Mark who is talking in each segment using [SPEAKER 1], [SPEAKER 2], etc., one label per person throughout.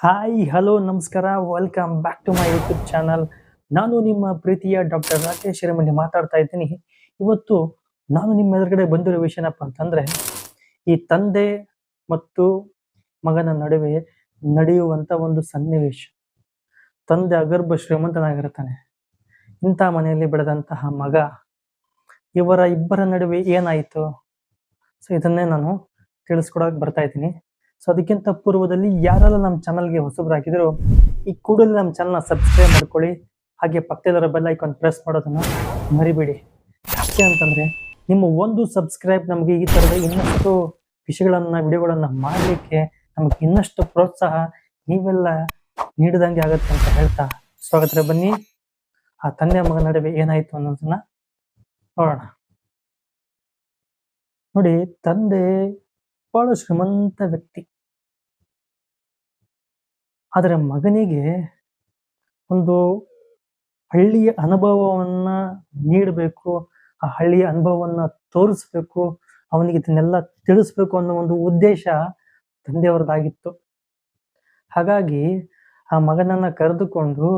[SPEAKER 1] Hi hello ನಮಸ್ಕಾರ. Welcome back to my YouTube channel ನಾನು ನಿಮ್ಮ ಪ್ರೀತಿಯ ಡಾಕ್ಟರ್ ರಾಕೇಶ್ ಹಿರೇಮನಿ ಮಾತಾಡ್ತಾ ಇದ್ದೀನಿ. ಇವತ್ತು ನಾನು ನಿಮ್ಮ ಎದುರುಗಡೆ ಬಂದಿರೋ ವಿಷಯ ಏನಪ್ಪ ಅಂತಂದ್ರೆ, ಈ ತಂದೆ ಮತ್ತು ಮಗನ ನಡುವೆ ನಡೆಯುವಂತ ಒಂದು ಸನ್ನಿವೇಶ. ತಂದೆ ಅಗರ್ಭ ಶ್ರೀಮಂತನಾಗಿರ್ತಾನೆ ಇಂಥ ಮನೆಯಲ್ಲಿ ಬೆಳೆದಂತಹ ಮಗ, ಇವರ ಇಬ್ಬರ ನಡುವೆ ಏನಾಯಿತು? ಸೊ ಇದನ್ನೇ ನಾನು ತಿಳಿಸ್ಕೊಡೋಕೆ ಬರ್ತಾ ಇದ್ದೀನಿ. ಸೊ ಅದಕ್ಕಿಂತ ಪೂರ್ವದಲ್ಲಿ ಯಾರೆಲ್ಲ ನಮ್ಮ ಚಾನಲ್ಗೆ ಹೊಸಬರಾಗಿದ್ರು ಈ ಕೂಡಲೇ ನಮ್ಮ ಚಾನಲ್ನ ಸಬ್ಸ್ಕ್ರೈಬ್ ಮಾಡ್ಕೊಳ್ಳಿ. ಹಾಗೆ ಪಕ್ಕದಲ್ಲಿರೋ ಬೆಲ್ ಐಕಾನ್ ಪ್ರೆಸ್ ಮಾಡೋದನ್ನು ಮರಿಬೇಡಿ. ಯಾಕೆ ಅಂತಂದರೆ, ನಿಮ್ಮ ಒಂದು ಸಬ್ಸ್ಕ್ರೈಬ್ ನಮಗೆ ಈ ಥರದ ಇನ್ನಷ್ಟು ವಿಷಯಗಳನ್ನು, ವಿಡಿಯೋಗಳನ್ನು ಮಾಡಲಿಕ್ಕೆ ನಮಗೆ ಇನ್ನಷ್ಟು ಪ್ರೋತ್ಸಾಹ ನೀವೆಲ್ಲ ನೀಡಿದಂಗೆ ಆಗುತ್ತೆ ಅಂತ ಹೇಳ್ತಾ ಸ್ವಾಗತ ಬನ್ನಿ. ಆ ತಂದೆ ಮಗ ನಡುವೆ ಏನಾಯಿತು ಅನ್ನೋದನ್ನ ನೋಡೋಣ. ನೋಡಿ, ತಂದೆ ಬಹಳ ಶ್ರೀಮಂತ ವ್ಯಕ್ತಿ. ಆದರೆ ಮಗನಿಗೆ ಒಂದು ಹಳ್ಳಿಯ ಅನುಭವವನ್ನ ನೀಡಬೇಕು, ಆ ಹಳ್ಳಿಯ ಅನುಭವವನ್ನ ತೋರಿಸ್ಬೇಕು, ಅವನಿಗೆ ಇದನ್ನೆಲ್ಲ ತಿಳಿಸ್ಬೇಕು ಅನ್ನೋ ಒಂದು ಉದ್ದೇಶ ತಂದೆಯವರದಾಗಿತ್ತು. ಹಾಗಾಗಿ ಆ ಮಗನನ್ನ ಕರೆದುಕೊಂಡು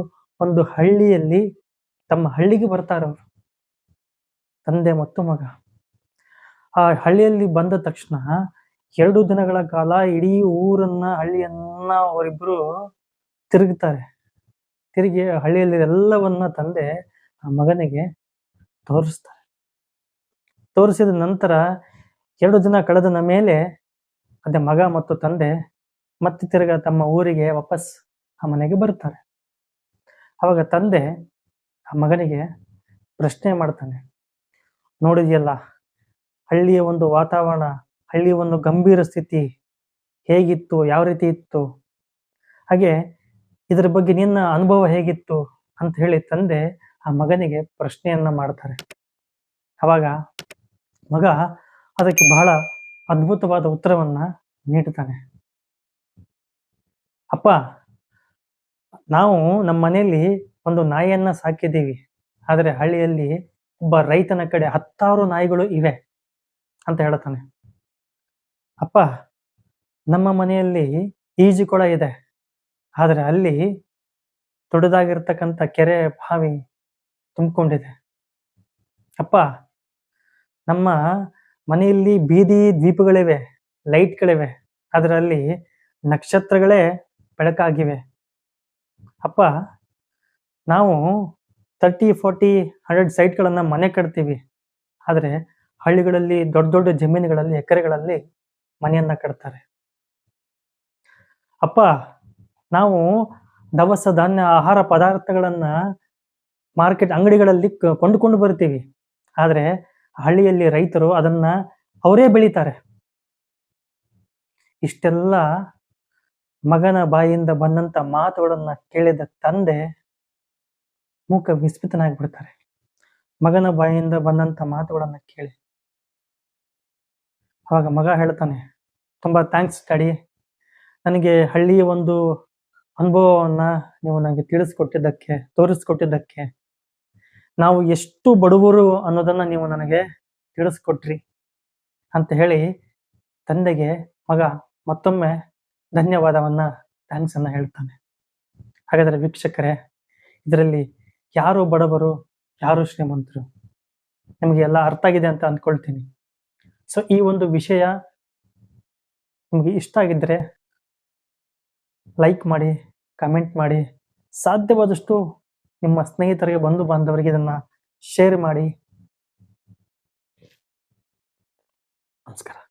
[SPEAKER 1] ಒಂದು ಹಳ್ಳಿಯಲ್ಲಿ ತಮ್ಮ ಹಳ್ಳಿಗೆ ಬರ್ತಾರವರು ತಂದೆ ಮತ್ತು ಮಗ. ಆ ಹಳ್ಳಿಯಲ್ಲಿ ಬಂದ ತಕ್ಷಣ ಎರಡು ದಿನಗಳ ಕಾಲ ಇಡೀ ಊರನ್ನ, ಹಳ್ಳಿಯನ್ನ ಅವರಿಬ್ರು ತಿರುಗ್ತಾರೆ. ತಿರುಗಿ ಹಳ್ಳಿಯಲ್ಲಿ ಎಲ್ಲವನ್ನ ತಂದೆ ಆ ಮಗನಿಗೆ ತೋರಿಸ್ತಾರೆ. ತೋರಿಸಿದ ನಂತರ ಎರಡು ದಿನ ಕಳೆದ ಮೇಲೆ ಅದೇ ಮಗ ಮತ್ತು ತಂದೆ ಮತ್ತೆ ತಿರುಗ ತಮ್ಮ ಊರಿಗೆ ವಾಪಸ್ ಆ ಮನೆಗೆ ಬರ್ತಾರೆ. ಅವಾಗ ತಂದೆ ಆ ಮಗನಿಗೆ ಪ್ರಶ್ನೆ ಮಾಡ್ತಾನೆ. ನೋಡಿದೆಯಲ್ಲ, ಹಳ್ಳಿಯ ಒಂದು ವಾತಾವರಣ ಹಳ್ಳಿಯ ಒಂದು ಗಂಭೀರ ಸ್ಥಿತಿ ಹೇಗಿತ್ತು, ಯಾವ ರೀತಿ ಇತ್ತು? ಹಾಗೆ ಇದರ ಬಗ್ಗೆ ನಿನ್ನ ಅನುಭವ ಹೇಗಿತ್ತು ಅಂತ ಹೇಳಿ ತಂದೆ ಆ ಮಗನಿಗೆ ಪ್ರಶ್ನೆಯನ್ನ ಮಾಡ್ತಾರೆ. ಅವಾಗ ಮಗ ಅದಕ್ಕೆ ಬಹಳ ಅದ್ಭುತವಾದ ಉತ್ತರವನ್ನ ನೀಡ್ತಾನೆ. ಅಪ್ಪ, ನಾವು ನಮ್ಮ ಮನೆಯಲ್ಲಿ ಒಂದು ನಾಯಿಯನ್ನ ಸಾಕಿದ್ದೀವಿ. ಆದರೆ ಹಳ್ಳಿಯಲ್ಲಿ ಒಬ್ಬ ರೈತನ ಕಡೆ ಹತ್ತಾರು ನಾಯಿಗಳು ಇವೆ ಅಂತ ಹೇಳ್ತಾನೆ. ಅಪ್ಪ, ನಮ್ಮ ಮನೆಯಲ್ಲಿ ಈಜು ಕೊಳ ಇದೆ. ಆದರೆ ಅಲ್ಲಿ ದೊಡ್ಡದಾಗಿರ್ತಕ್ಕಂಥ ಕೆರೆ ಬಾವಿ ತುಂಬಿಕೊಂಡಿದೆ. ಅಪ್ಪ, ನಮ್ಮ ಮನೆಯಲ್ಲಿ ಬೀದಿ ದ್ವೀಪಗಳಿವೆ, ಲೈಟ್ಗಳಿವೆ. ಅದರಲ್ಲಿ ನಕ್ಷತ್ರಗಳೇ ಬೆಳಕಾಗಿವೆ. ಅಪ್ಪ, ನಾವು ತರ್ಟಿ, ಫೋರ್ಟಿ, ಹಂಡ್ರೆಡ್ ಸೈಟ್ಗಳನ್ನು ಮನೆ ಕಟ್ತೀವಿ. ಆದರೆ ಹಳ್ಳಿಗಳಲ್ಲಿ ದೊಡ್ಡ ದೊಡ್ಡ ಜಮೀನುಗಳಲ್ಲಿ, ಎಕರೆಗಳಲ್ಲಿ ಮನೆಯನ್ನ ಕಟ್ತಾರೆ. ಅಪ್ಪ, ನಾವು ದವಸ ಧಾನ್ಯ ಆಹಾರ ಪದಾರ್ಥಗಳನ್ನ ಮಾರ್ಕೆಟ್ ಅಂಗಡಿಗಳಲ್ಲಿ ಕೊಂಡುಕೊಂಡು ಬರ್ತೀವಿ ಆದ್ರೆ ಹಳ್ಳಿಯಲ್ಲಿ ರೈತರು ಅದನ್ನ ಅವರೇ ಬೆಳೀತಾರೆ. ಇಷ್ಟೆಲ್ಲ ಮಗನ ಬಾಯಿಯಿಂದ ಬಂದಂತ ಮಾತುಗಳನ್ನ ಕೇಳಿದ ತಂದೆ ಮೂಕ ವಿಸ್ಮಿತನಾಗಿ ಬಿಡ್ತಾರೆ ಮಗನ ಬಾಯಿಯಿಂದ ಬಂದಂತ ಮಾತುಗಳನ್ನ ಕೇಳಿ. ಅವಾಗ ಮಗ ಹೇಳ್ತಾನೆ, ತುಂಬ ಥ್ಯಾಂಕ್ಸ್ ಡ್ಯಾಡಿ. ನನಗೆ ಹಳ್ಳಿಯ ಒಂದು ಅನುಭವವನ್ನು ನೀವು ನನಗೆ ತಿಳಿಸ್ಕೊಟ್ಟಿದ್ದಕ್ಕೆ, ತೋರಿಸ್ಕೊಟ್ಟಿದ್ದಕ್ಕೆ. ನಾವು ಎಷ್ಟು ಬಡವರು ಅನ್ನೋದನ್ನು ನೀವು ನನಗೆ ತಿಳಿಸ್ಕೊಟ್ರಿ ಅಂತ ಹೇಳಿ ತಂದೆಗೆ ಮಗ ಮತ್ತೊಮ್ಮೆ ಧನ್ಯವಾದವನ್ನು ಥ್ಯಾಂಕ್ಸ್ ಅನ್ನ ಹೇಳ್ತಾನೆ. ಹಾಗಾದರೆ ವೀಕ್ಷಕರೇ, ಇದರಲ್ಲಿ ಯಾರು ಬಡವರು, ಯಾರು ಶ್ರೀಮಂತರು? ನಿಮಗೆ ಎಲ್ಲ ಅರ್ಥ ಆಗಿದೆ ಅಂತ ಅಂದ್ಕೊಳ್ತೀನಿ. ಸೊ ಈ ಒಂದು ವಿಷಯ ನಿಮಗೆ ಇಷ್ಟ ಆಗಿದ್ದರೆ ಲೈಕ್ ಮಾಡಿ ಕಮೆಂಟ್ ಮಾಡಿ. ಸಾಧ್ಯವಾದಷ್ಟು ನಿಮ್ಮ ಸ್ನೇಹಿತರಿಗೆ, ಬಂಧು ಬಾಂಧವರಿಗೆ ಇದನ್ನು ಶೇರ್ ಮಾಡಿ. ನಮಸ್ಕಾರ.